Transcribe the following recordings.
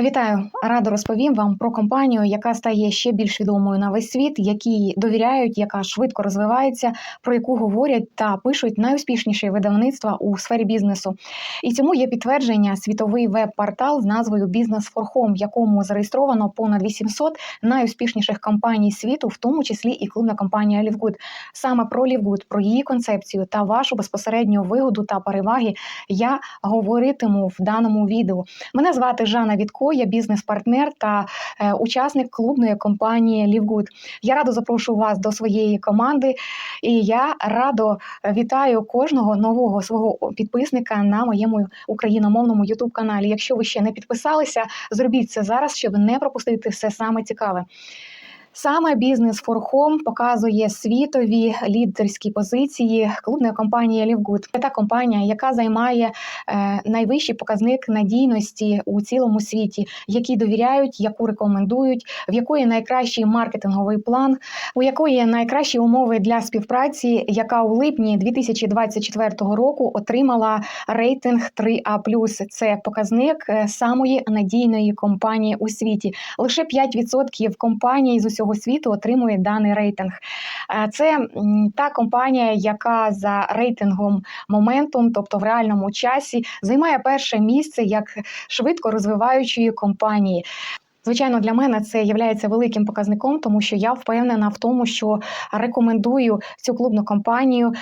Вітаю, радо розповім вам про компанію, яка стає ще більш відомою на весь світ, якій довіряють, яка швидко розвивається, про яку говорять та пишуть найуспішніші видавництва у сфері бізнесу. І цьому є підтвердження світовий веб-портал з назвою for Home, в якому зареєстровано понад 800 найуспішніших компаній світу, в тому числі і клубна компанія Лівгуд. Саме про Лівгуд, про її концепцію та вашу безпосередню вигоду та переваги я говоритиму в даному відео. Мене звати Жанна Вітко, я бізнес-партнер та е, учасник клубної компанії Лівгуд. Я радо запрошую вас до своєї команди, і я радо вітаю кожного нового свого підписника на моєму україномовному youtube каналі. Якщо ви ще не підписалися, зробіть це зараз, щоб не пропустити все саме цікаве. Саме бізнес Home показує світові лідерські позиції клубної компанії Лівгуд. Це та компанія, яка займає е, найвищий показник надійності у цілому світі, якій довіряють, яку рекомендують, в якої найкращий маркетинговий план, у якої найкращі умови для співпраці, яка у липні 2024 року отримала рейтинг 3А+. Це показник е, самої надійної компанії у світі. Лише 5% компаній з усього світу отримує даний рейтинг. Е, Це та компанія, яка за рейтингом моментум, тобто в реальному часі, займає перше місце як швидко розвиваючої компанії. Звичайно, для мене це є великим показником, тому що я впевнена в тому, що рекомендую цю клубну компанію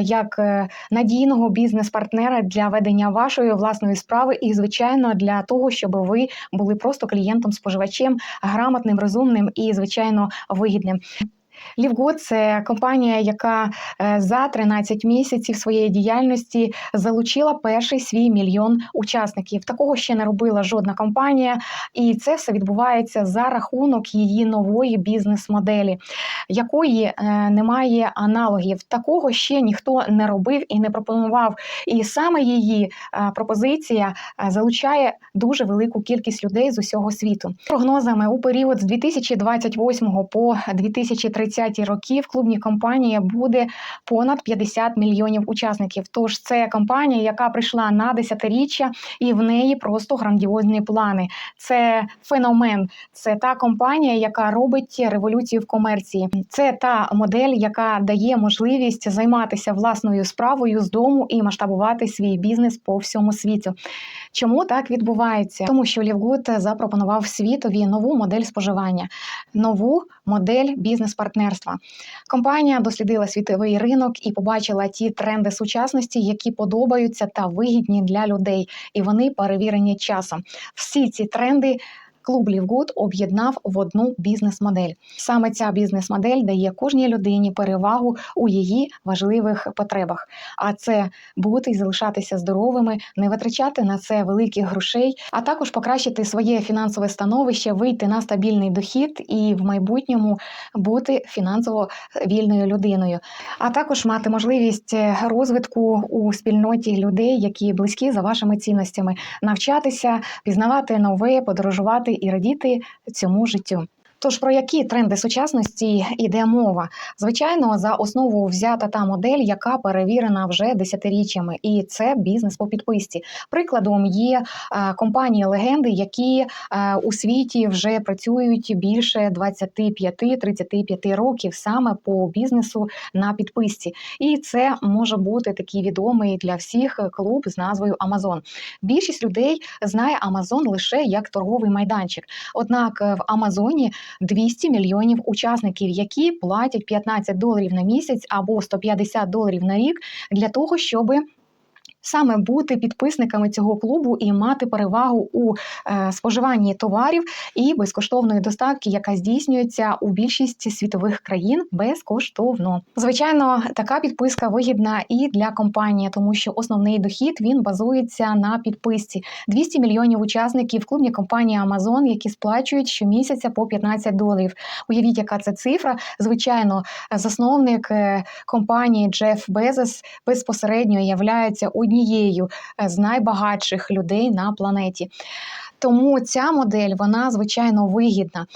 як е, надійного бізнес-партнера для ведення вашої власної справи, і звичайно для того, щоб ви були просто клієнтом-споживачем, грамотним, розумним і звичайно вигідним. Лівгуд це компанія, яка е, за 13 місяців своєї діяльності залучила перший свій мільйон учасників. Такого ще не робила жодна компанія, і це все відбувається за рахунок її нової бізнес-моделі, якої е, немає аналогів. Такого ще ніхто не робив і не пропонував. І саме її е, пропозиція залучає дуже велику кількість людей з усього світу. Прогнозами у період з 2028 по 2030 роки в клубній компанії буде понад 50 мільйонів учасників. Тож це компанія, яка прийшла на десятиріччя, і в неї просто грандіозні плани. Це феномен, це та компанія, яка робить революцію в комерції. Це та модель, яка дає можливість займатися власною справою з дому і масштабувати свій бізнес по всьому світу. Чому так відбувається? Тому що Лівгуд запропонував світові нову модель споживання, нову модель бізнес-партнерства. Компанія дослідила світовий ринок і побачила ті тренди сучасності, які подобаються та вигідні для людей, і вони перевірені часом. Всі ці тренди. Клуб Лівгуд об'єднав в одну бізнес-модель. Саме ця бізнес-модель дає кожній людині перевагу у її важливих потребах. А це бути і залишатися здоровими, не витрачати на це великих грошей, а також покращити своє фінансове становище, вийти на стабільний дохід і в майбутньому бути фінансово вільною людиною, а також мати можливість е, розвитку у спільноті людей, які близькі за вашими цінностями, навчатися, пізнавати нове, подорожувати і радіти цьому життю. Тож про які тренди сучасності йде мова? Звичайно, за основу взята та модель, яка перевірена вже десятиріччями, і це бізнес по підписці. Прикладом є е, компанії легенди, які е, у світі вже працюють більше 25-35 років саме по бізнесу на підписці. І це може бути такий відомий для всіх клуб з назвою Amazon. Більшість людей знає Amazon лише як торговий майданчик. Однак в Амазоні 200 мільйонів учасників, які платять 15 доларів на місяць або 150 доларів на рік для того, щоби Саме бути підписниками цього клубу і мати перевагу у е, споживанні товарів і безкоштовної доставки, яка здійснюється у більшості світових країн безкоштовно. Звичайно, така підписка вигідна і для компанії, тому що основний дохід він базується на підписці. 200 мільйонів учасників в клубній компанії Amazon, які сплачують щомісяця по 15 доларів. Уявіть, яка це цифра. Звичайно, засновник е, компанії Джеф Безос безпосередньо являється однією е, з найбагатших людей на планеті. Тому ця модель вона звичайно вигідна.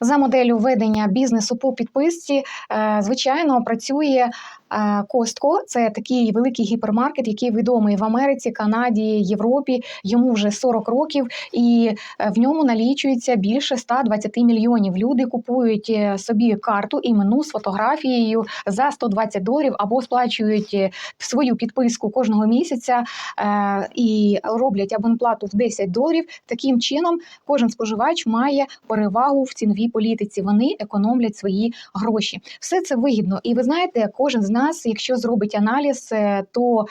За моделлю ведення бізнесу по підписці, е, звичайно, працює Костко це такий великий гіпермаркет, який відомий в Америці, Канаді, Європі. Йому вже 40 років, і е, в ньому налічується більше 120 мільйонів. Люди купують е, собі карту іменну з фотографією за 120 доларів або сплачують е, свою підписку кожного місяця і роблять абонплату в 10 доларів. Таким чином, кожен споживач має перевагу в ціновій політиці. Вони економлять свої гроші. Все це вигідно. І ви знаєте, кожен з нас, якщо зробить аналіз, е, то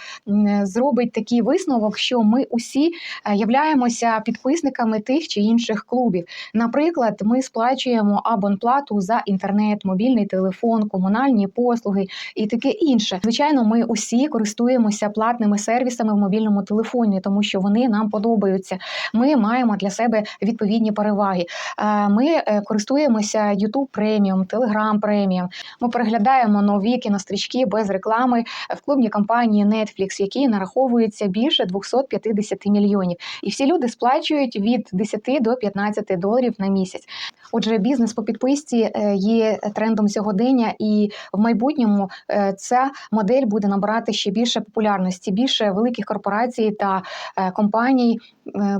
зробить такий висновок, що ми усі е, являємося підписниками тих чи інших клубів. Наприклад, ми сплачуємо абонплату за інтернет, мобільний телефон, комунальні послуги і таке інше. Звичайно, ми усі користуємося платними сервісами в мобільному телефоні, тому що вони нам подобаються. Ми маємо для себе відповідні переваги. Е, Ми е, користуємося YouTube преміум, Telegram преміум. Ми переглядаємо нові кінострічки без реклами в клубній компанії Netflix, які нараховуються більше 250 мільйонів. І всі люди сплачують від 10 до 15 доларів на місяць. Отже, бізнес по підписці е, є трендом сьогодення, і в майбутньому е, ця модель буде набирати ще більше популярності. Більше великих корпорацій та е, компаній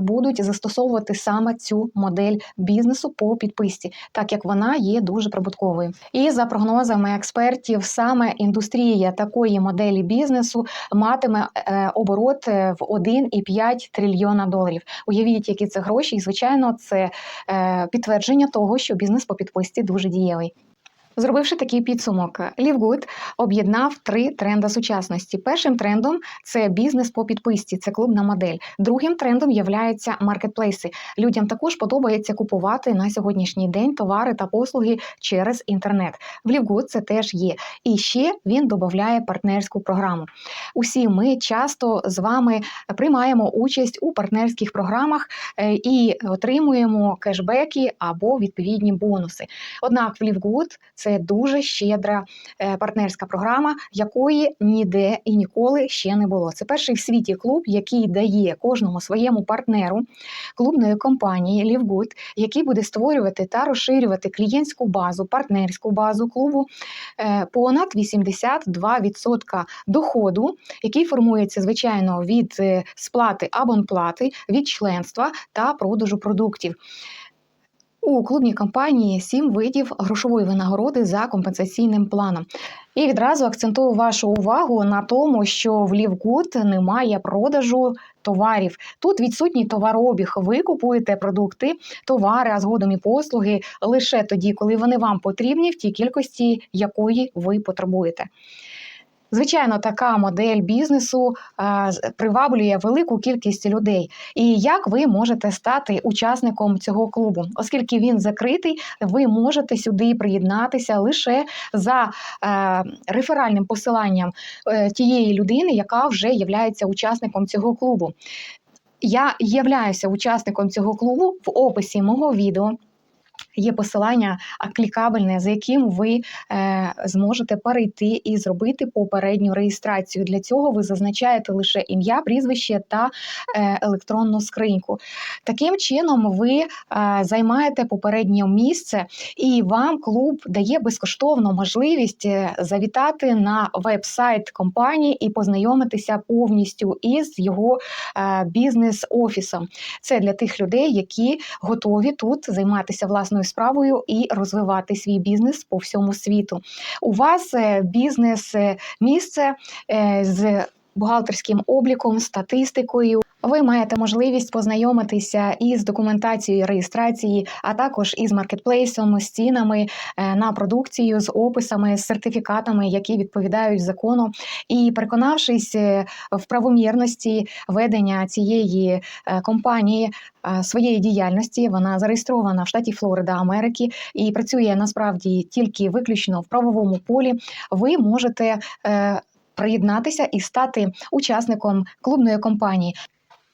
будуть застосовувати саме цю модель бізнесу по підписці, так як вона є дуже прибутковою. І за прогнозами експертів, саме індустрія такої моделі бізнесу матиме е, оборот е, в 1,5 трильйона доларів. Уявіть, які це гроші, і звичайно, це е, підтвердження того, що бізнес по підписці дуже дієвий. Зробивши такий підсумок, Лівгуд об'єднав три тренди сучасності. Першим трендом це бізнес по підписці, це клубна модель. Другим трендом являються маркетплейси. Людям також подобається купувати на сьогоднішній день товари та послуги через інтернет. В Лівгуд це теж є. І ще він додає партнерську програму. Усі ми часто з вами приймаємо участь у партнерських програмах е, і отримуємо кешбеки або відповідні бонуси. Однак в Лівгуд це дуже щедра е, партнерська програма, якої ніде і ніколи ще не було. Це перший в світі клуб, який дає кожному своєму партнеру клубної компанії Лівгуд, який буде створювати та розширювати клієнтську базу, партнерську базу клубу е, понад 82% доходу, який формується звичайно від е, сплати абонплати, від членства та продажу продуктів. У клубній компанії сім видів грошової винагороди за компенсаційним планом. І відразу акцентую вашу увагу на тому, що в Лівгуд немає продажу товарів. Тут відсутній товарообіг. Ви купуєте продукти, товари, а згодом і послуги лише тоді, коли вони вам потрібні, в тій кількості, якої ви потребуєте. Звичайно, така модель бізнесу а, приваблює велику кількість людей. І як ви можете стати учасником цього клубу, оскільки він закритий, ви можете сюди приєднатися лише за е, реферальним посиланням е, тієї людини, яка вже є учасником цього клубу. Я являюся учасником цього клубу в описі мого відео. Є посилання клікабельне, за яким ви е, зможете перейти і зробити попередню реєстрацію. Для цього ви зазначаєте лише ім'я, прізвище та е, електронну скриньку. Таким чином, ви е, займаєте попереднє місце, і вам клуб дає безкоштовну можливість е, завітати на веб-сайт компанії і познайомитися повністю із його е, бізнес-офісом. Це для тих людей, які готові тут займатися власною справою і розвивати свій бізнес по всьому світу. У вас е, бізнес е, місце е, з бухгалтерським обліком, статистикою. Ви маєте можливість познайомитися із документацією реєстрації, а також із маркетплейсом, з цінами е, на продукцію, з описами, з сертифікатами, які відповідають закону. І переконавшись е, в правомірності ведення цієї е, компанії своєї діяльності, вона зареєстрована в штаті Флорида Америки і працює насправді тільки виключно в правовому полі. Ви можете приєднатися і стати учасником клубної компанії.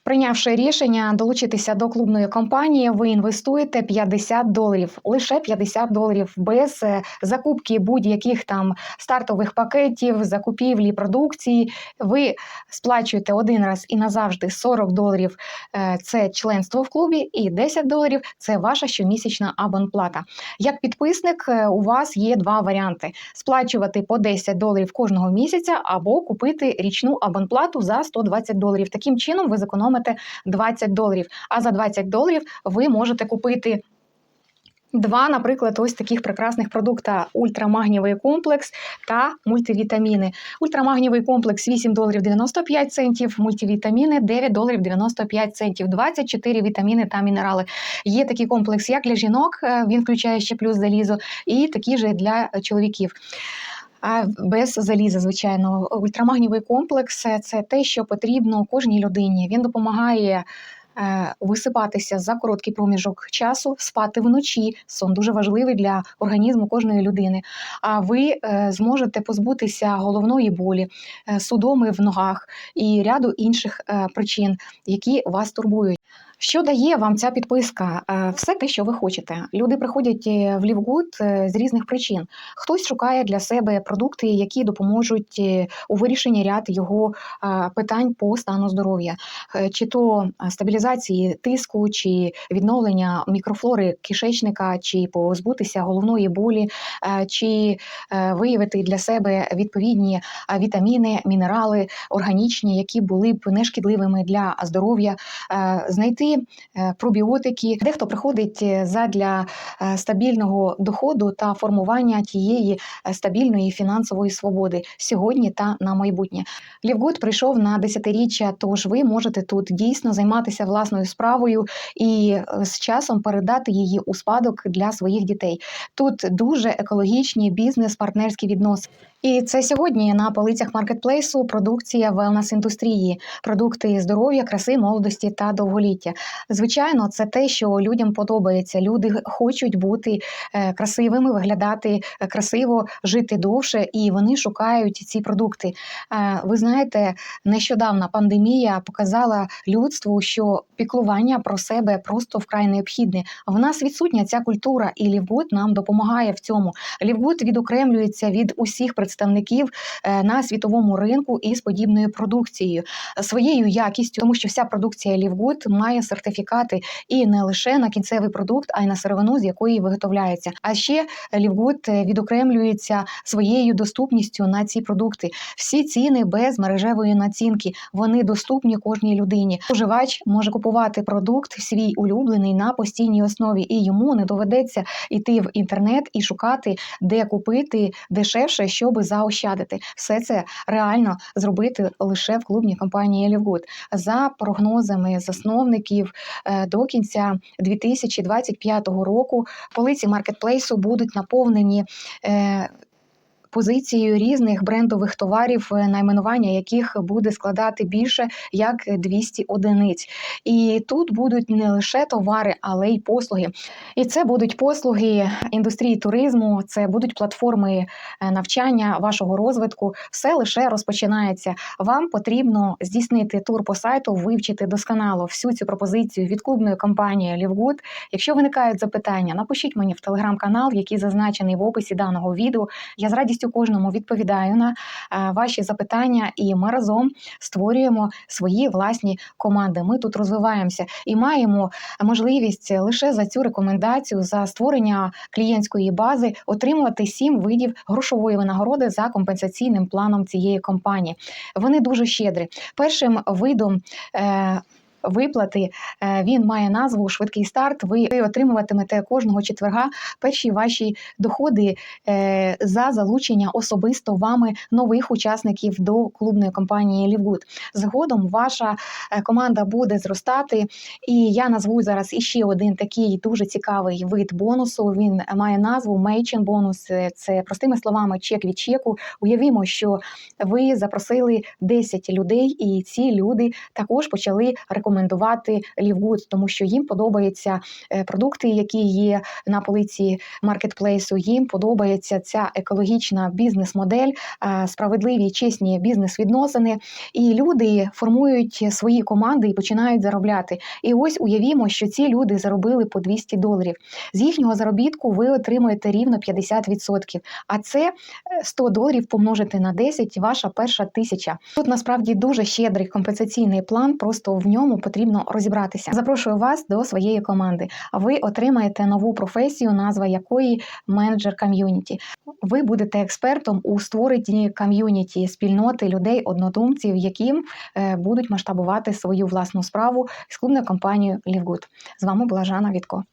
Прийнявши рішення долучитися до клубної компанії, ви інвестуєте 50 доларів, лише 50 доларів без е, закупки будь-яких там стартових пакетів, закупівлі продукції. Ви сплачуєте один раз і назавжди 40 доларів. е, Це членство в клубі, і 10 доларів це ваша щомісячна абонплата. Як підписник, е, у вас є два варіанти: сплачувати по 10 доларів кожного місяця або купити річну абонплату за 120 доларів. Таким чином ви зекономите 20 доларів. А за 20 доларів ви можете купити. Два, наприклад, ось таких прекрасних продукта: ультрамагнієвий комплекс та мультивітаміни. Ультрамагнієвий комплекс 8 доларів 95 центів, мультивітаміни 9 доларів 95 центів, 24 вітаміни та мінерали. Є такий комплекс як для жінок, е, він включає ще плюс залізо, і такий же для чоловіків. А без заліза, звичайно, ультрамагнієвий комплекс це те, що потрібно кожній людині. Він допомагає. е, Висипатися за короткий проміжок часу, спати вночі. Сон дуже важливий для організму кожної людини. А ви е, зможете позбутися головної болі, е, судоми в ногах і ряду інших причин, які вас турбують. Що дає вам ця підписка? Е, Все те, що ви хочете. Люди приходять е, в Лівгуд е, з різних причин. Хтось шукає для себе продукти, які допоможуть у вирішенні ряд його питань по стану здоров'я, чи то стабілізації тиску, чи відновлення мікрофлори кишечника, чи позбутися головної болі, чи виявити для себе відповідні вітаміни, мінерали органічні, які були б нешкідливими для здоров'я, знайти е, пробіотики. Дехто приходить е, задля е, стабільного доходу та формування тієї стабільної фінансової свободи сьогодні та на майбутнє. Лівгуд прийшов на десятиріччя, тож ви можете тут дійсно займатися власною справою і з часом передати її у спадок для своїх дітей. Тут дуже екологічні бізнес-партнерські відносини. І це сьогодні на полицях маркетплейсу продукція велнес індустрії, продукти здоров'я, краси, молодості та довголіття. Звичайно, це те, що людям подобається. Люди хочуть бути е, красивими, виглядати е, красиво, жити довше, і вони шукають ці продукти. Е, Ви знаєте, нещодавна пандемія показала людству, що піклування про себе просто вкрай необхідне. В нас відсутня ця культура, і Лівгуд нам допомагає в цьому. Лівгуд відокремлюється від усіх представників е, на світовому ринку із подібною продукцією, своєю якістю, тому що вся продукція Лівгуд має сертифікати і не лише на кінцевий продукт, а й на сировину, з якої виготовляється. А ще Лівгуд е, відокремлюється своєю доступністю на ці продукти. Всі ціни без мережевої націнки. Вони доступні кожній людині. Споживач може купувати продукт свій улюблений на постійній основі, і йому не доведеться йти в інтернет і шукати, де купити дешевше, щоб заощадити. Все це реально зробити лише в клубній компанії Елівгуд. За прогнозами засновників е, до кінця 2025 року полиці маркетплейсу будуть наповнені. Позицією різних брендових товарів, е, найменування яких буде складати більше як 200 одиниць. І тут будуть не лише товари, але й послуги. І це будуть послуги індустрії туризму, це будуть платформи е, навчання, вашого розвитку. Все лише розпочинається. Вам потрібно здійснити тур по сайту, вивчити досконало всю цю пропозицію від клубної компанії Лівгуд. Якщо виникають запитання, напишіть мені в телеграм-канал, який зазначений в описі даного відео. Я з радістю кожному відповідаю на е, ваші запитання, і ми разом створюємо свої власні команди. Ми тут розвиваємося і маємо можливість лише за цю рекомендацію за створення клієнтської бази отримувати сім видів грошової винагороди за компенсаційним планом цієї компанії. Вони дуже щедрі. Першим видом. Виплати е, він має назву Швидкий старт. Ви отримуватимете кожного четверга перші ваші доходи е, за залучення особисто вами нових учасників до клубної компанії Лівгуд. Згодом ваша е, команда буде зростати, і я назву зараз іще один такий дуже цікавий вид бонусу. Він має назву Мейчин бонус. Це простими словами чек від чеку. Уявімо, що ви запросили 10 людей, і ці люди також почали рекомендувати рекомендувати LiveGood, тому що їм подобаються е, продукти, які є на полиці маркетплейсу. Їм подобається ця екологічна бізнес-модель, е, справедливі чесні бізнес-відносини. І люди формують свої команди і починають заробляти. І ось уявімо, що ці люди заробили по 200 доларів. З їхнього заробітку ви отримуєте рівно 50%. А це е, 100 доларів помножити на 10 – ваша перша тисяча. Тут насправді дуже щедрий компенсаційний план, просто в ньому потрібно розібратися. Запрошую вас до своєї команди. Ви отримаєте нову професію, назва якої менеджер ком'юніті. Ви будете експертом у створенні ком'юніті спільноти людей, однодумців, яким е, будуть масштабувати свою власну справу з клубною компанією LiveGood. З вами була Жанна Вітко.